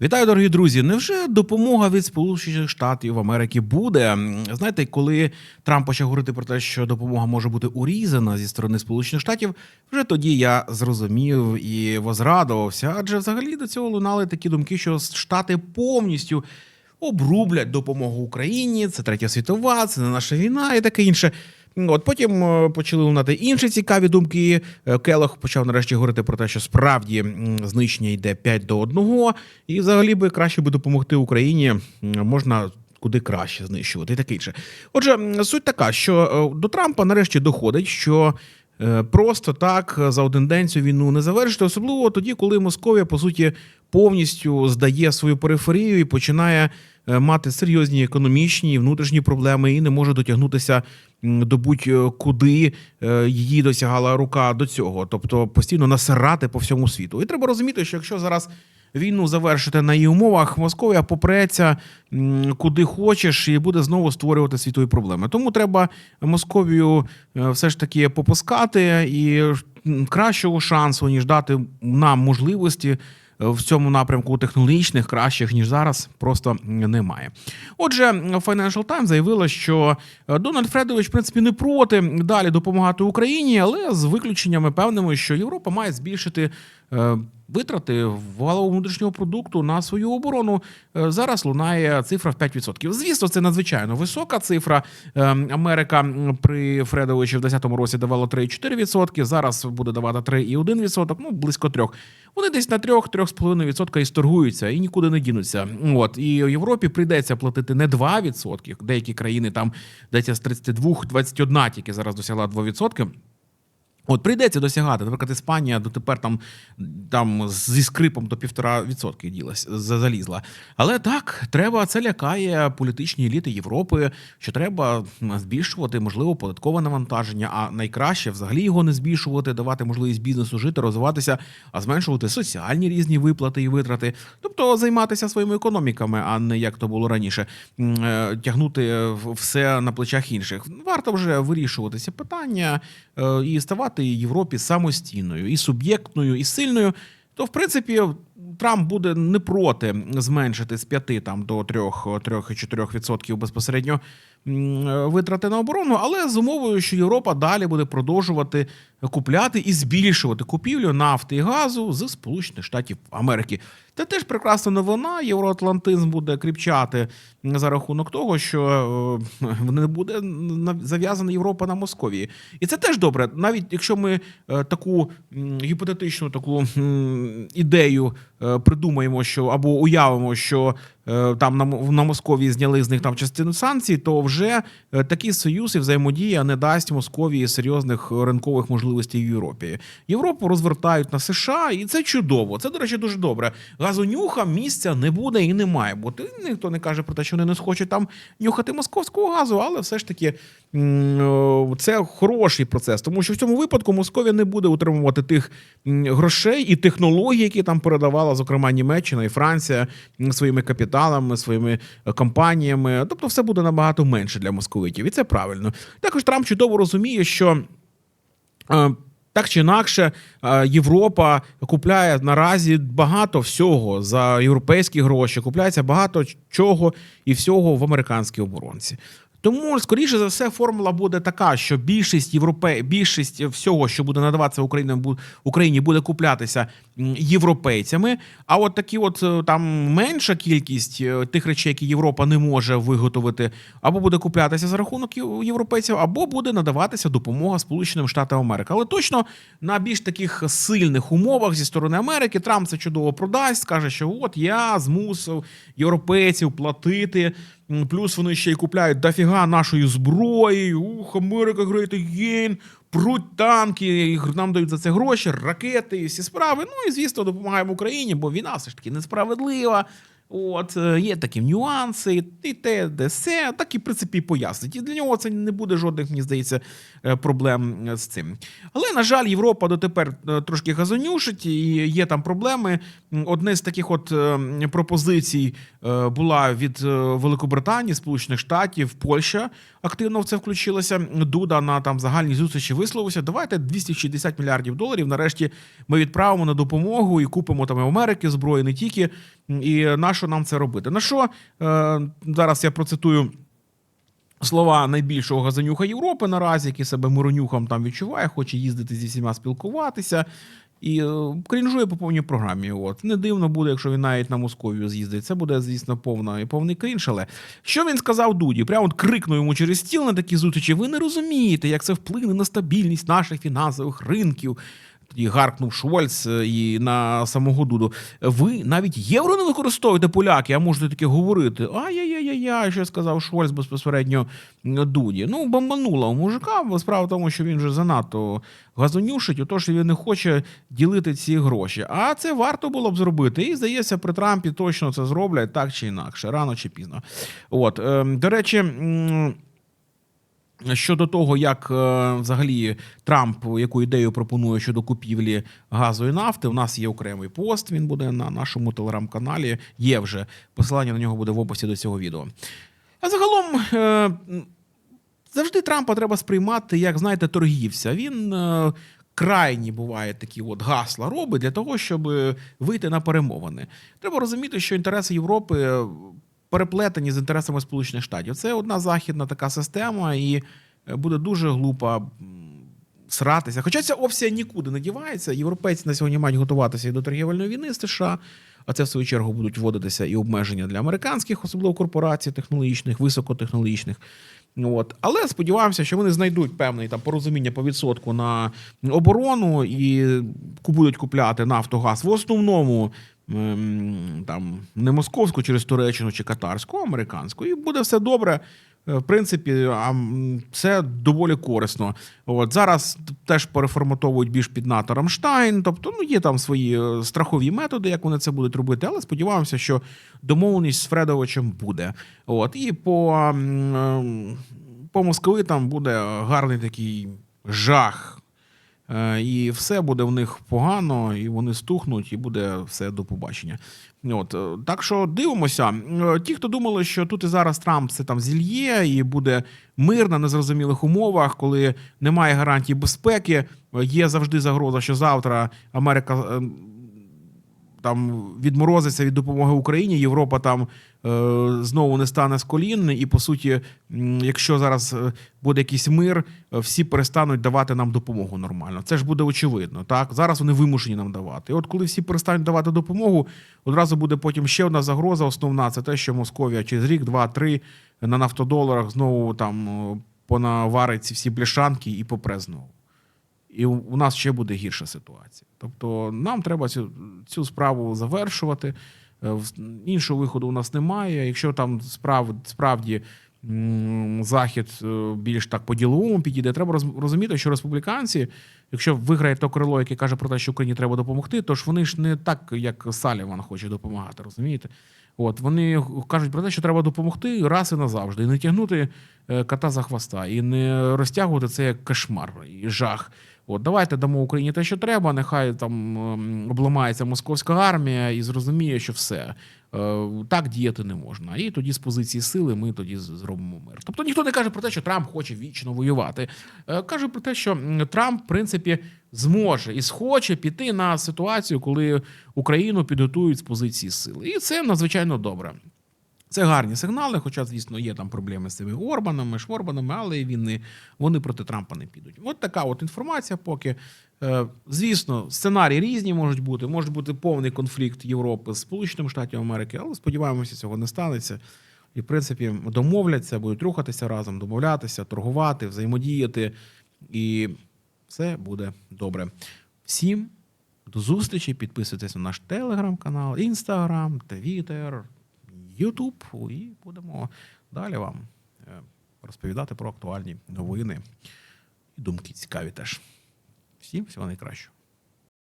Вітаю, дорогі друзі. Невже допомога від Сполучених Штатів Америки буде? Знаєте, коли Трамп почав говорити про те, що допомога може бути урізана зі сторони Сполучених Штатів, вже тоді я зрозумів і возрадувався. Адже взагалі до цього лунали такі думки, що Штати повністю обрублять допомогу Україні. Це третя світова, це не наша війна і таке інше. От потім е, почали лунати інші цікаві думки. Е, Келох почав нарешті говорити про те, що справді знищення йде 5 до 1, і взагалі би краще би допомогти Україні можна. Куди краще знищувати і таке інше. Отже, суть така, що е, до Трампа нарешті доходить, що просто так е, за один день цю війну не завершити, особливо тоді, коли Московія по суті повністю здає свою периферію і починає е, мати серйозні економічні і внутрішні проблеми і не може дотягнутися до будь-куди е, її досягала рука до цього, тобто постійно насирати по всьому світу. І треба розуміти, що якщо зараз війну завершити на її умовах, Московія попреться куди хочеш і буде знову створювати світові проблеми. Тому треба Московію е, все ж таки попускати і кращого шансу, ніж дати нам можливості в цьому напрямку технологічних кращих ніж зараз просто немає. Отже, Financial Times заявила, що е, Дональд Фредович в принципі не проти далі допомагати Україні, але з виключеннями певними, що Європа має збільшити. Е, Витрати валового внутрішнього продукту на свою оборону Е, зараз лунає цифра в 5%. Звісно, це надзвичайно висока цифра. Е, Америка при Фредовичі в 10-му році давала 3,4%, Зараз буде давати 3,1%, ну близько трьох. Вони десь на 3-3,5% і сторгуються і нікуди не дінуться. От і Європі прийдеться платити не 2%, Деякі країни там десь з 32, 21 тільки зараз досягла 2%. От прийдеться досягати, наприклад, Іспанія дотепер там, там зі скрипом до півтора відсотки ділась за- залізла. Але так, треба це лякає політичні еліти Європи, що треба збільшувати можливо податкове навантаження, а найкраще взагалі його не збільшувати, давати можливість бізнесу жити, розвиватися, а зменшувати соціальні різні виплати і витрати, тобто займатися своїми економіками, а не як то було раніше, е, тягнути все на плечах інших. Варто вже вирішувати ці питання е, і ставати Європі самостійною, і суб'єктною, і сильною. То, в принципі, Трамп буде не проти зменшити з 5 там, до 3-4% безпосередньо витрати на оборону, але з умовою, що Європа далі буде продовжувати купляти і збільшувати купівлю нафти і газу з Сполучених Штатів Америки. Це теж прекрасна новина. Євроатлантизм буде кріпчати за рахунок того, що е, не буде на- зав'язана Європа на Московії. І це теж добре, навіть якщо ми е, таку гіпотетичну таку ідею е, придумаємо, що або уявимо, що е, там на, на Московії зняли з них там частину санкцій, то вже е, такий союз і взаємодія не дасть Московії серйозних ринкових можливостей в Європі. Європу розвертають на США, і це чудово. Це, до речі, дуже добре. Газонюха місця не буде і не має бути. Ніхто не каже про те, що вони не схочуть там нюхати московського газу, але все ж таки це хороший процес, тому що в цьому випадку Московія не буде утримувати тих грошей і технологій, які там передавала, зокрема Німеччина і Франція своїми капіталами, своїми е, компаніями. Тобто, все буде набагато менше для московитів, і це правильно. Також Трамп чудово розуміє, що. Е, Так чи інакше, е, Європа купляє наразі багато всього за європейські гроші, купляється багато чого і всього в американській оборонці. Тому, скоріше за все, формула буде така, що більшість європе... більшість всього, що буде надаватися Україні, бу- Україні, буде куплятися європейцями. А от такі, от е, там менша кількість е, тих речей, які Європа не може виготовити, або буде куплятися за рахунок європейців, або буде надаватися допомога Сполученим Штатам Америки. Але точно на більш таких сильних умовах зі сторони Америки Трамп це чудово продасть, скаже, що от я змусив європейців платити. Плюс вони ще й купляють дофіга нашої зброї. Ух, Америка great again, пруть танки, і нам дають за це гроші, ракети і всі справи. Ну і звісно, допомагаємо Україні, бо війна все ж таки несправедлива. От е, є такі нюанси, і те, де все, так і в принципі пояснить. І для нього це не буде жодних, мені здається, е, проблем е, з цим. Але на жаль, Європа дотепер трошки газонюшить, і є там проблеми. Одне з таких от пропозицій була від Великобританії, Сполучених Штатів, Польща активно в це включилася. Дуда на там загальній зустрічі висловився. Давайте 260 мільярдів доларів. Нарешті ми відправимо на допомогу і купимо там Америки зброї не тільки І на що нам це робити? На що е, зараз я процитую. Слова найбільшого газонюха Європи наразі, який себе миронюхом там відчуває, хоче їздити зі всіма спілкуватися. І е, крінжує по повній програмі. От не дивно буде, якщо він навіть на Московію з'їздить. Це буде, звісно, повна повний крінж. Але що він сказав Дуді? Прямо от крикнув йому через стіл на такі зустрічі. Ви не розумієте, як це вплине на стабільність наших фінансових ринків. Тоді гаркнув Шольц е, і на самого Дуду. Ви навіть євро не використовуєте поляки, а можете таке говорити. Ай-яй-яй-яй, що сказав Шольц безпосередньо Дуді. Ну, бомбанула у мужика. Справа в тому, що він вже занадто газонюшить, отож він не хоче ділити ці гроші. А це варто було б зробити. І здається, при Трампі точно це зроблять так чи інакше, рано чи пізно. От, е, до речі. Щодо того, як е, взагалі Трамп яку ідею пропонує щодо купівлі газу і нафти, у нас є окремий пост. Він буде на нашому телеграм-каналі. Є вже посилання на нього буде в описі до цього відео. А загалом е, завжди Трампа треба сприймати, як знаєте, торгівця. Він е, крайні буває такі от гасла робить для того, щоб вийти на перемовини. Треба розуміти, що інтереси Європи переплетені з інтересами Сполучених Штатів. Це одна західна така система, і е, буде дуже глупо сратися. Хоча ця опція нікуди не дівається. Європейці на сьогодні мають готуватися і до торгівельної війни з США. А це в свою чергу будуть вводитися і обмеження для американських, особливо корпорацій технологічних, високотехнологічних. От. Але сподіваємося, що вони знайдуть певне там порозуміння по відсотку на оборону і будуть купляти нафтогаз в основному ем, там не московську через Туреччину чи катарську, а американську. І буде все добре. Е, В принципі, це доволі корисно. От зараз теж переформатовують більш під НАТО Рамштайн. Тобто, ну є там свої е, страхові методи, як вони це будуть робити, але сподіваємося, що домовленість з Фредовичем буде. От і по, ем, по Москви там буде гарний такий жах. Е, І все буде в них погано, і вони стухнуть, і буде все до побачення. От е, так що дивимося. Е, Ті, хто думали, що тут і зараз Трамп це там зільє, і буде мир на незрозумілих умовах, коли немає гарантій безпеки, є завжди загроза, що завтра Америка. Там відморозиться від допомоги Україні, Європа там е, знову не стане з колін, і по суті, якщо зараз е, буде якийсь мир, е, всі перестануть давати нам допомогу нормально. Це ж буде очевидно. Так зараз вони вимушені нам давати. І от коли всі перестануть давати допомогу, одразу буде потім ще одна загроза. Основна це те, що Московія через рік, два, три на нафтодоларах знову там понаварить ці всі бляшанки і попре знову. І у нас ще буде гірша ситуація. Тобто нам треба цю, цю справу завершувати. Е, Іншого виходу у нас немає. Якщо там справ, справді захід е, більш так по-діловому підійде, треба розуміти, що республіканці, якщо виграє то крило, яке каже про те, що Україні треба допомогти, то ж вони ж не так, як Саліван хоче допомагати, розумієте? От вони кажуть про те, що треба допомогти раз і назавжди, і не тягнути е, кота за хвоста, і не розтягувати це як кошмар і жах. От давайте дамо Україні те, що треба. Нехай там ем, обламається московська армія і зрозуміє, що все е, так діяти не можна. І тоді з позиції сили ми тоді зробимо мир. Тобто ніхто не каже про те, що Трамп хоче вічно воювати. Е, Каже про те, що Трамп, в принципі, зможе і схоче піти на ситуацію, коли Україну підготують з позиції сили. І це надзвичайно добре. Це гарні сигнали, хоча, звісно, є там проблеми з цими Орбанами, Шворбанами, але він не, вони проти Трампа не підуть. От така от інформація поки. Е, Звісно, сценарії різні можуть бути. Може бути повний конфлікт Європи з Сполученими Штатами Америки, але сподіваємося, цього не станеться. І, в принципі, домовляться, будуть рухатися разом, домовлятися, торгувати, взаємодіяти. І все буде добре. Всім до зустрічі. Підписуйтесь на наш телеграм-канал, інстаграм, твіттер, Ютуб, і будемо далі вам е, розповідати про актуальні новини і думки цікаві теж. Всім всього найкращого.